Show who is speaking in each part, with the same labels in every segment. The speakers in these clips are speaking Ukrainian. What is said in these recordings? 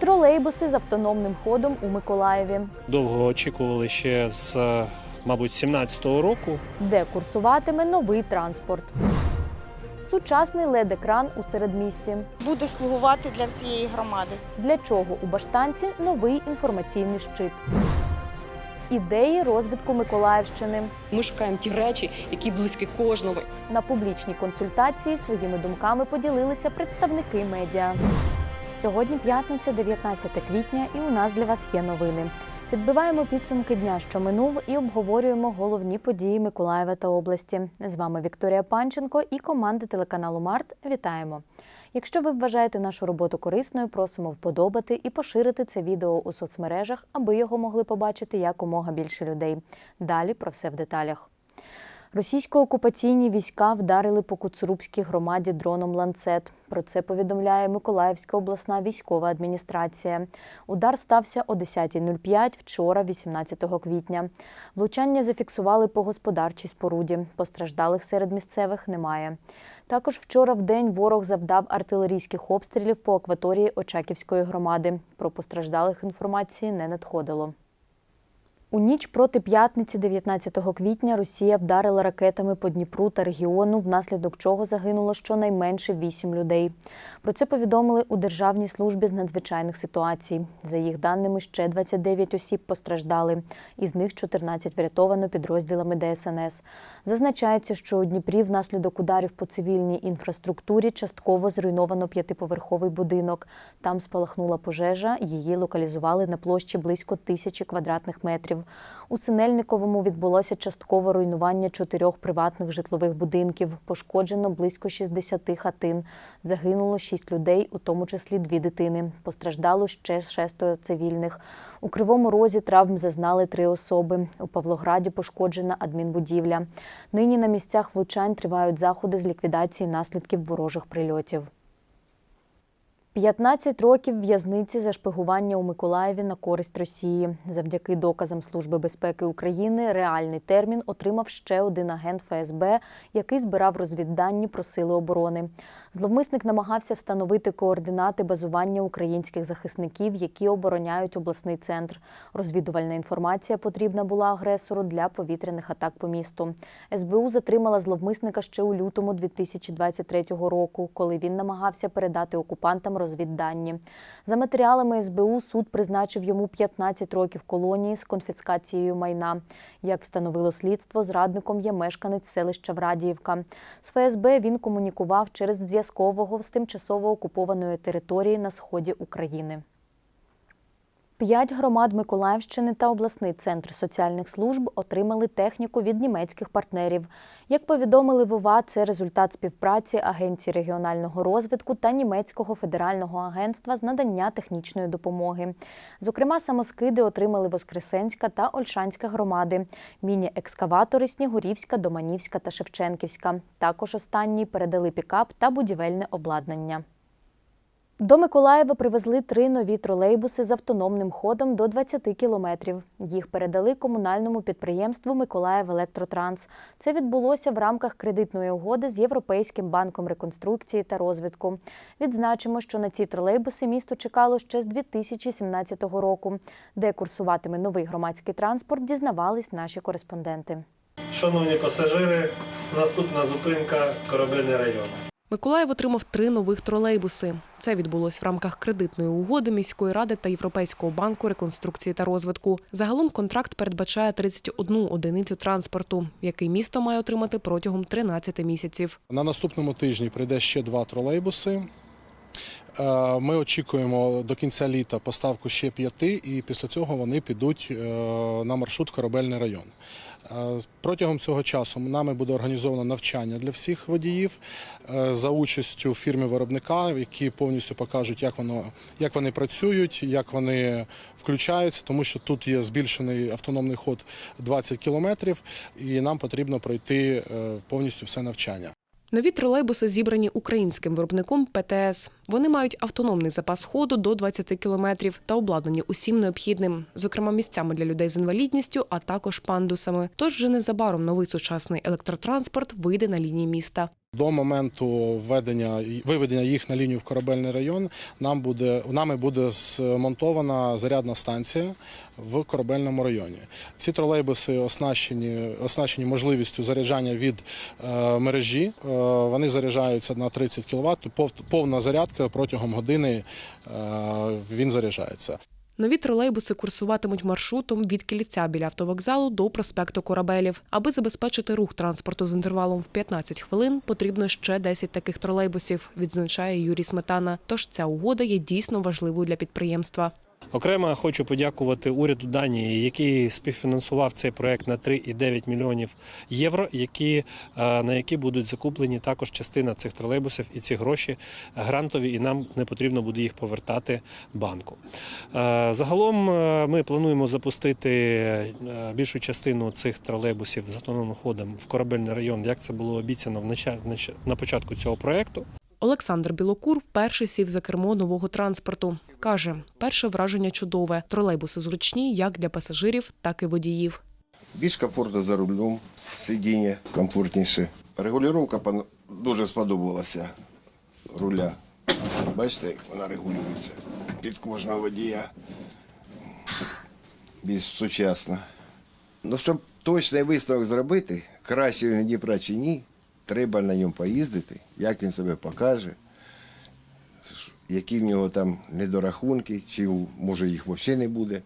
Speaker 1: Тролейбуси з автономним ходом у Миколаєві,
Speaker 2: Довго очікували ще з, е, мабуть, 17-го року.
Speaker 1: де курсуватиме новий транспорт. Сучасний лед-екран у середмісті.
Speaker 3: буде слугувати для всієї громади.
Speaker 1: Для чого у Баштанці новий інформаційний щит. Ідеї розвитку Миколаївщини.
Speaker 4: Ми шукаємо ті речі, які близькі кожному.
Speaker 1: На публічній консультації своїми думками поділилися представники медіа. Сьогодні п'ятниця, 19 квітня, і у нас для вас є новини. Підбиваємо підсумки дня, що минув, і обговорюємо головні події Миколаєва та області. З вами Вікторія Панченко і команда телеканалу Март. Вітаємо! Якщо ви вважаєте нашу роботу корисною, просимо вподобати і поширити це відео у соцмережах, аби його могли побачити якомога більше людей. Далі про все в деталях. Російсько-окупаційні війська вдарили по Куцурубській громаді дроном ланцет. Про це повідомляє Миколаївська обласна військова адміністрація. Удар стався о 10.05 вчора, 18 квітня. Влучання зафіксували по господарчій споруді. Постраждалих серед місцевих немає. Також вчора в день ворог завдав артилерійських обстрілів по акваторії Очаківської громади. Про постраждалих інформації не надходило. У ніч проти п'ятниці, 19 квітня, Росія вдарила ракетами по Дніпру та регіону, внаслідок чого загинуло щонайменше 8 людей. Про це повідомили у Державній службі з надзвичайних ситуацій. За їх даними, ще 29 осіб постраждали, із них 14 врятовано підрозділами ДСНС. Зазначається, що у Дніпрі внаслідок ударів по цивільній інфраструктурі частково зруйновано п'ятиповерховий будинок. Там спалахнула пожежа, її локалізували на площі близько тисячі квадратних метрів. У Синельниковому відбулося часткове руйнування чотирьох приватних житлових будинків. Пошкоджено близько 60 хатин. Загинуло шість людей, у тому числі дві дитини. Постраждало ще шестеро цивільних. У Кривому Розі травм зазнали три особи. У Павлограді пошкоджена адмінбудівля. Нині на місцях влучань тривають заходи з ліквідації наслідків ворожих прильотів. 15 років в'язниці за шпигування у Миколаєві на користь Росії. Завдяки доказам Служби безпеки України реальний термін отримав ще один агент ФСБ, який збирав розвіддані про сили оборони. Зловмисник намагався встановити координати базування українських захисників, які обороняють обласний центр. Розвідувальна інформація потрібна була агресору для повітряних атак по місту. СБУ затримала зловмисника ще у лютому 2023 року, коли він намагався передати окупантам розвіддані. За матеріалами СБУ суд призначив йому 15 років колонії з конфіскацією майна. Як встановило слідство, зрадником є мешканець селища Врадіївка. З ФСБ він комунікував через зв'язкового з тимчасово окупованої території на сході України. П'ять громад Миколаївщини та обласний центр соціальних служб отримали техніку від німецьких партнерів. Як повідомили в ОВА, це результат співпраці Агенції регіонального розвитку та німецького федерального агентства з надання технічної допомоги. Зокрема, самоскиди отримали Воскресенська та Ольшанська громади, міні-екскаватори Снігурівська, Доманівська та Шевченківська. Також останні передали пікап та будівельне обладнання. До Миколаєва привезли три нові тролейбуси з автономним ходом до 20 кілометрів. Їх передали комунальному підприємству Миколаїв Електротранс. Це відбулося в рамках кредитної угоди з Європейським банком реконструкції та розвитку. Відзначимо, що на ці тролейбуси місто чекало ще з 2017 року. Де курсуватиме новий громадський транспорт, дізнавались наші кореспонденти.
Speaker 2: Шановні пасажири, наступна зупинка Корабельний район.
Speaker 4: Миколаїв отримав три нових тролейбуси. Це відбулось в рамках кредитної угоди міської ради та Європейського банку реконструкції та розвитку. Загалом контракт передбачає 31 одиницю транспорту, який місто має отримати протягом 13 місяців.
Speaker 5: На наступному тижні прийде ще два тролейбуси. Е, Ми очікуємо до кінця літа поставку ще п'яти, і після цього вони підуть е, на маршрут в корабельний район. Е, Протягом цього часу нами буде організовано навчання для всіх водіїв за участю фірми виробника, які повністю покажуть, як воно як вони працюють, як вони включаються, тому що тут є збільшений автономний ход 20 кілометрів, і нам потрібно пройти повністю все навчання.
Speaker 4: Нові тролейбуси зібрані українським виробником ПТС. Вони мають автономний запас ходу до 20 кілометрів та обладнані усім необхідним, зокрема місцями для людей з інвалідністю, а також пандусами. Тож вже незабаром новий сучасний електротранспорт вийде на лінії міста.
Speaker 5: До моменту введення виведення їх на лінію в корабельний район нам буде нами буде змонтована зарядна станція в корабельному районі. Ці тролейбуси оснащені оснащені можливістю заряджання від е, мережі. Е, вони заряджаються на 30 кВт. Повна зарядка протягом години е, він заряджається.
Speaker 4: Нові тролейбуси курсуватимуть маршрутом від кільця біля автовокзалу до проспекту Корабелів. Аби забезпечити рух транспорту з інтервалом в 15 хвилин, потрібно ще 10 таких тролейбусів, відзначає Юрій Сметана. Тож ця угода є дійсно важливою для підприємства.
Speaker 2: Окремо хочу подякувати уряду Данії, який співфінансував цей проект на 3,9 мільйонів євро, які, е, на які будуть закуплені також частина цих тролейбусів і ці гроші грантові, і нам не потрібно буде їх повертати банку. Е, Загалом е, ми плануємо запустити більшу частину цих тролейбусів з автономним ходом в корабельний район, як це було обіцяно на початку цього проекту.
Speaker 4: Олександр Білокур вперше сів за кермо нового транспорту. Каже, перше враження чудове. Тролейбуси зручні як для пасажирів, так і водіїв.
Speaker 6: Більш комфортно за рулем, сидіння комфортніше. Регулювання дуже сподобалася руля. Бачите, як вона регулюється під кожного водія. Більш сучасна. Ну, щоб точний висновок зробити, краще Дніпра чи ні, треба на ньому поїздити, як він себе покаже, які в нього там недорахунки, чи може їх взагалі не буде.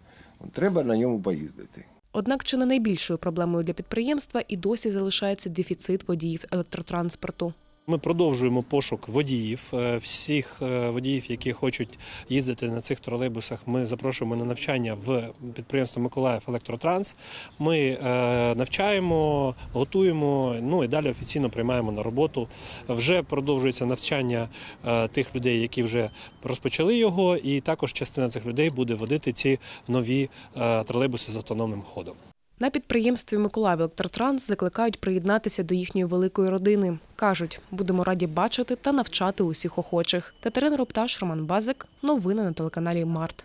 Speaker 6: Треба на ньому поїздити.
Speaker 4: Однак чи не найбільшою проблемою для підприємства і досі залишається дефіцит водіїв електротранспорту.
Speaker 2: Ми продовжуємо пошук водіїв. Е, Всіх е, водіїв, які хочуть їздити на цих тролейбусах, ми запрошуємо на навчання в підприємство Миколаїв Електротранс. Ми е, навчаємо, готуємо, ну і далі офіційно приймаємо на роботу. Вже продовжується навчання тих людей, які вже розпочали його, і також частина цих людей буде водити ці нові тролейбуси з автономним ходом.
Speaker 4: На підприємстві Миколаїв Електротранс закликають приєднатися до їхньої великої родини. Кажуть, будемо раді бачити та навчати усіх охочих. Катерина Ропташ, Роман Базик. Новини на телеканалі Март.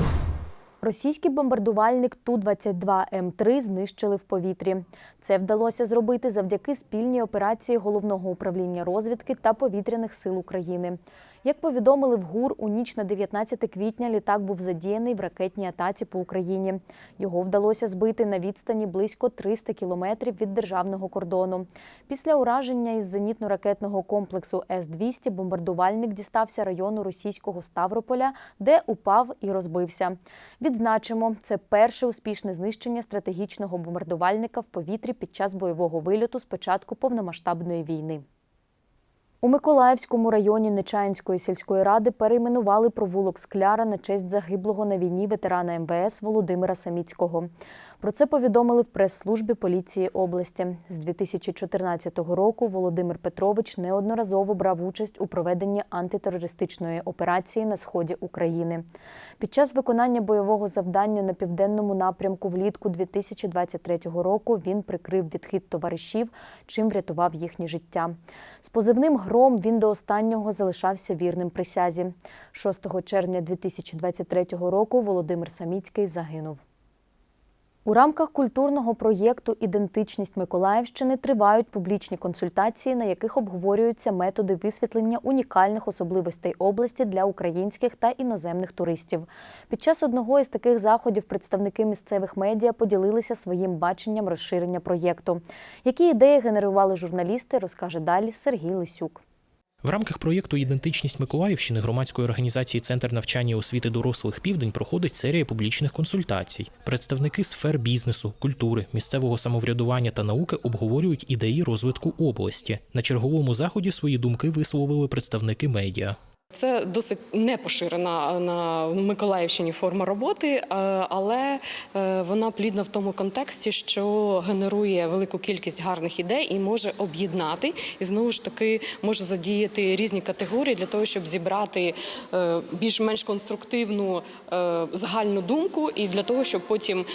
Speaker 1: Російський бомбардувальник Ту-22М3 знищили в повітрі. Це вдалося зробити завдяки спільній операції Головного управління розвідки та повітряних сил України. Як повідомили в ГУР, у ніч на 19 квітня літак був задіяний в ракетній атаці по Україні. Його вдалося збити на відстані близько 300 кілометрів від державного кордону. Після ураження із зенітно-ракетного комплексу С-200 бомбардувальник дістався району російського Ставрополя, де упав і розбився. Відзначимо, це перше успішне знищення стратегічного бомбардувальника в повітрі під час бойового вильоту з початку повномасштабної війни. У Миколаївському районі Нечаїнської сільської ради перейменували провулок Скляра на честь загиблого на війні ветерана МВС Володимира Саміцького. Про це повідомили в прес-службі поліції області. З 2014 року Володимир Петрович неодноразово брав участь у проведенні антитерористичної операції на сході України. Під час виконання бойового завдання на південному напрямку влітку 2023 року він прикрив відхід товаришів, чим врятував їхнє життя. З позивним гром він до останнього залишався вірним присязі. 6 червня 2023 року Володимир Саміцький загинув. У рамках культурного проєкту Ідентичність Миколаївщини тривають публічні консультації, на яких обговорюються методи висвітлення унікальних особливостей області для українських та іноземних туристів. Під час одного із таких заходів представники місцевих медіа поділилися своїм баченням розширення проєкту. Які ідеї генерували журналісти, розкаже далі Сергій Лисюк.
Speaker 7: В рамках проєкту Ідентичність Миколаївщини громадської організації Центр навчання освіти дорослих Південь проходить серія публічних консультацій. Представники сфер бізнесу, культури, місцевого самоврядування та науки обговорюють ідеї розвитку області. На черговому заході свої думки висловили представники медіа.
Speaker 8: Це досить непоширена на Миколаївщині форма роботи, е, але е, вона плідна в тому контексті, що генерує велику кількість гарних ідей і може об'єднати, і знову ж таки може задіяти різні категорії для того, щоб зібрати е, більш-менш конструктивну загальну думку, і для того, щоб потім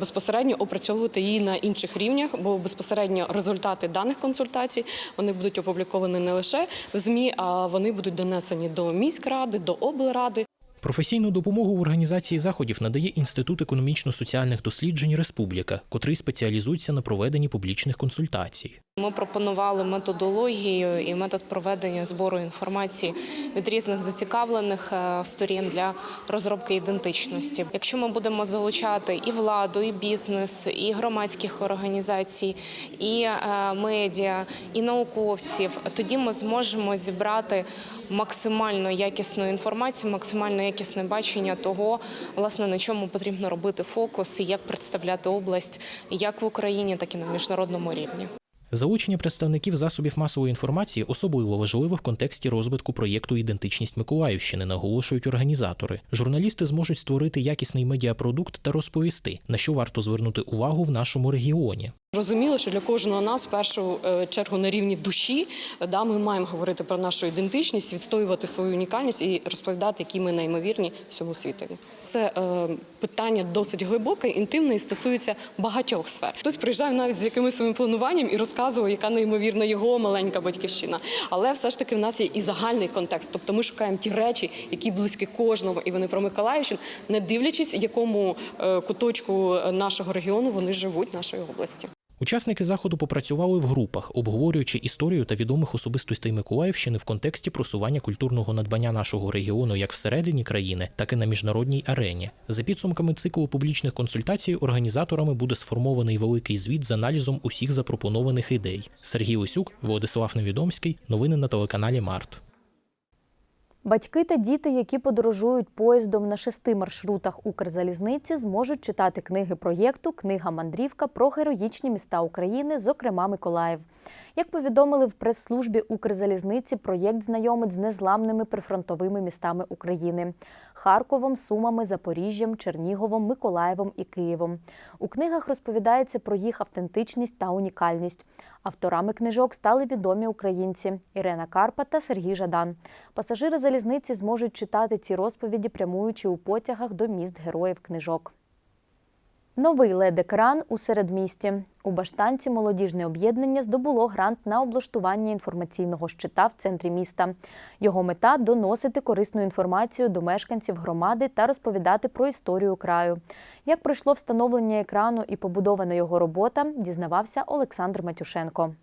Speaker 8: безпосередньо опрацьовувати її на інших рівнях, бо безпосередньо результати даних консультацій вони будуть опубліковані не лише в ЗМІ, а вони будуть донесені до міськради, до облради.
Speaker 7: Професійну допомогу в організації заходів надає Інститут економічно-соціальних досліджень Республіка, котрий спеціалізується на проведенні публічних консультацій.
Speaker 9: Ми пропонували методологію і метод проведення збору інформації від різних зацікавлених е, сторін для розробки ідентичності. Якщо ми будемо залучати і владу, і бізнес, і громадських організацій, і е, медіа, і науковців, тоді ми зможемо зібрати максимально якісну інформацію, максимально якісне бачення того, власне на чому потрібно робити фокус і як представляти область як в Україні, так і на міжнародному рівні.
Speaker 7: Залучення представників засобів масової інформації особливо важливо в контексті розвитку проєкту Ідентичність Миколаївщини, наголошують організатори. Журналісти зможуть створити якісний медіапродукт та розповісти, на що варто звернути увагу в нашому регіоні.
Speaker 8: Зрозуміло, що для кожного нас в першу е, чергу на рівні душі да, ми маємо говорити про нашу ідентичність, відстоювати свою унікальність і розповідати, які ми неймовірні всьому світові. Це е, питання досить глибоке, інтимне і стосується багатьох сфер. Хтось приїжджає навіть з якимось своїм плануванням і розказує, яка неймовірна його маленька батьківщина. Але все ж таки в нас є і загальний контекст. Тобто ми шукаємо ті речі, які близькі кожному, і вони про Миколаївщину, не дивлячись, якому е, куточку нашого регіону вони живуть, нашої області.
Speaker 7: Учасники заходу попрацювали в групах, обговорюючи історію та відомих особистостей Миколаївщини в контексті просування культурного надбання нашого регіону як всередині країни, так і на міжнародній арені. За підсумками циклу публічних консультацій організаторами буде сформований великий звіт з аналізом усіх запропонованих ідей. Сергій Лисюк, Владислав Невідомський. Новини на телеканалі Март.
Speaker 1: Батьки та діти, які подорожують поїздом на шести маршрутах Укрзалізниці, зможуть читати книги проєкту Книга мандрівка про героїчні міста України, зокрема Миколаїв. Як повідомили в прес-службі Укрзалізниці, проєкт знайомить з незламними прифронтовими містами України Харковом, Сумами, Запоріжжям, Черніговом, Миколаєвом і Києвом. У книгах розповідається про їх автентичність та унікальність. Авторами книжок стали відомі українці Ірена Карпа та Сергій Жадан. Пасажири залізниці зможуть читати ці розповіді, прямуючи у потягах до міст героїв книжок. Новий лед-екран у середмісті. У Баштанці молодіжне об'єднання здобуло грант на облаштування інформаційного щита в центрі міста. Його мета доносити корисну інформацію до мешканців громади та розповідати про історію краю. Як пройшло встановлення екрану і побудована його робота, дізнавався Олександр Матюшенко.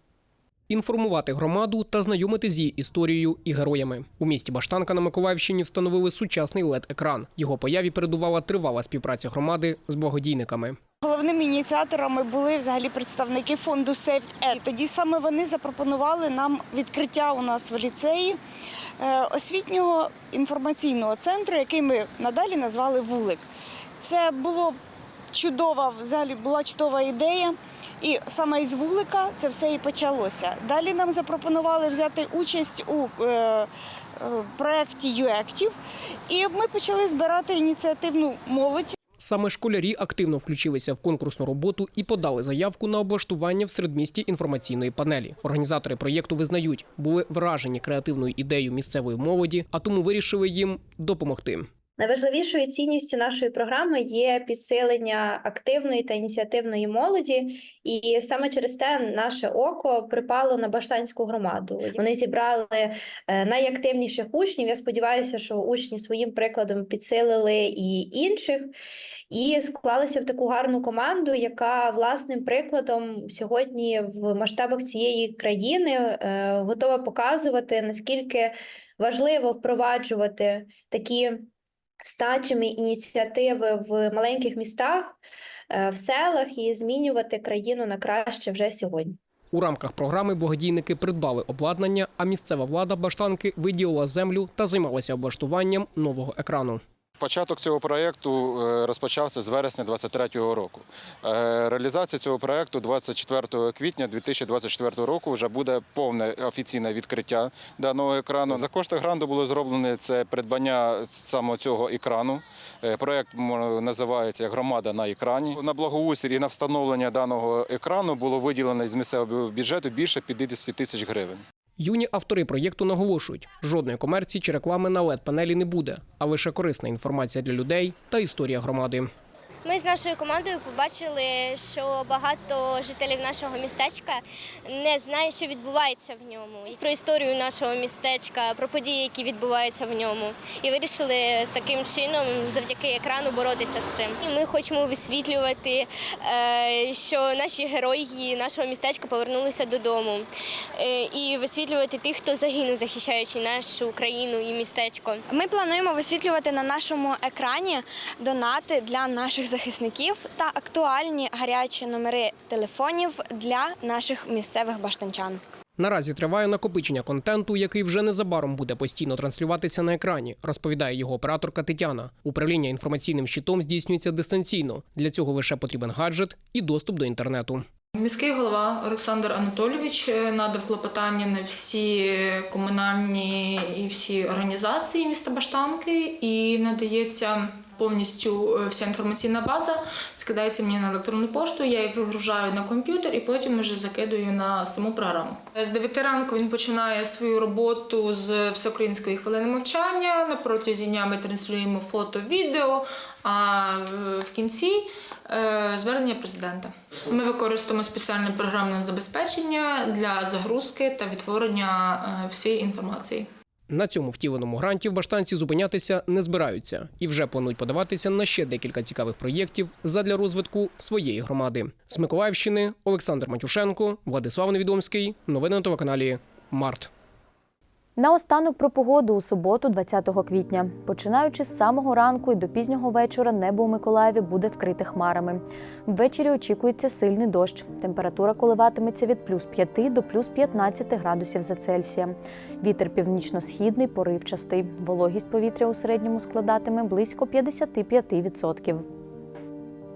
Speaker 10: Інформувати громаду та знайомити з її історією і героями. У місті Баштанка на Миколаївщині встановили сучасний LED-екран. Його появі передувала тривала співпраця громади з благодійниками.
Speaker 3: Головними ініціаторами були взагалі представники фонду Saved Air. Тоді саме вони запропонували нам відкриття у нас в ліцеї е, освітнього інформаційного центру, який ми надалі назвали Вулик. Це було чудова, взагалі була чудова ідея. І саме із вулика це все і почалося. Далі нам запропонували взяти участь у е, е, проєкті ЮЕКТів, і ми почали збирати ініціативну молодь.
Speaker 10: Саме школярі активно включилися в конкурсну роботу і подали заявку на облаштування в середмісті інформаційної панелі. Організатори проєкту визнають, були вражені креативною ідеєю місцевої молоді, а тому вирішили їм допомогти.
Speaker 11: Найважливішою цінністю нашої програми є підсилення активної та ініціативної молоді, і саме через те наше око припало на баштанську громаду. Вони зібрали е, найактивніших учнів. Я сподіваюся, що учні своїм прикладом підсилили і інших. І склалися в таку гарну команду, яка власним прикладом сьогодні в масштабах цієї країни е, готова показувати наскільки важливо впроваджувати такі стачими ініціативи в маленьких містах, е, в селах і змінювати країну на краще вже сьогодні.
Speaker 10: У рамках програми благодійники придбали обладнання, а місцева влада Баштанки виділила землю та займалася облаштуванням нового екрану.
Speaker 12: Початок цього проєкту е, розпочався з вересня 2023 року. Е, Реалізація цього проєкту 24 квітня 2024 року вже буде повне офіційне відкриття даного екрану. За кошти гранту було зроблено це придбання саме цього екрану. Е, Проєкт називається Громада на екрані. На благоустрій і на встановлення даного екрану було виділено з місцевого бюджету більше 50 тисяч гривень.
Speaker 10: Юні автори проєкту наголошують, жодної комерції чи реклами на led панелі не буде, а лише корисна інформація для людей та історія громади.
Speaker 13: Ми з нашою командою побачили, що багато жителів нашого містечка не знають, що відбувається в ньому, і про історію нашого містечка, про події, які відбуваються в ньому. І вирішили таким чином, завдяки екрану, боротися з цим. І ми хочемо висвітлювати, е, що наші герої нашого містечка повернулися додому, Е, і висвітлювати тих, хто загинув, захищаючи нашу країну і містечко.
Speaker 14: Ми плануємо висвітлювати на нашому екрані донати для наших захисників та актуальні гарячі номери телефонів для наших місцевих баштанчан.
Speaker 10: Наразі триває накопичення контенту, який вже незабаром буде постійно транслюватися на екрані, розповідає його операторка Тетяна. Управління інформаційним щитом здійснюється дистанційно. Для цього лише потрібен гаджет і доступ до інтернету.
Speaker 15: Міський голова Олександр Анатолійович е, надав клопотання на всі комунальні і всі організації міста Баштанки і надається. Повністю е, вся інформаційна база скидається мені на електронну пошту, я її вигружаю на комп'ютер і потім вже закидую на саму програму. З 9 ранку він починає свою роботу з всеукраїнської хвилини мовчання. На протязі дня ми транслюємо фото, відео, а в- в кінці е, звернення президента. Ми використовуємо спеціальне програмне забезпечення для загрузки та відтворення е, всієї інформації.
Speaker 10: На цьому втіленому гранті в баштанці зупинятися не збираються і вже планують подаватися на ще декілька цікавих проєктів задля розвитку своєї громади. З Миколаївщини Олександр Матюшенко, Владислав Невідомський. Новини на телеканалі Март.
Speaker 1: Наостанок про погоду у суботу, 20 квітня. Починаючи з самого ранку і до пізнього вечора, небо у Миколаєві буде вкрите хмарами. Ввечері очікується сильний дощ. Температура коливатиметься від плюс 5 до плюс 15 градусів за Цельсієм. Вітер північно-східний, поривчастий. Вологість повітря у середньому складатиме близько 55%.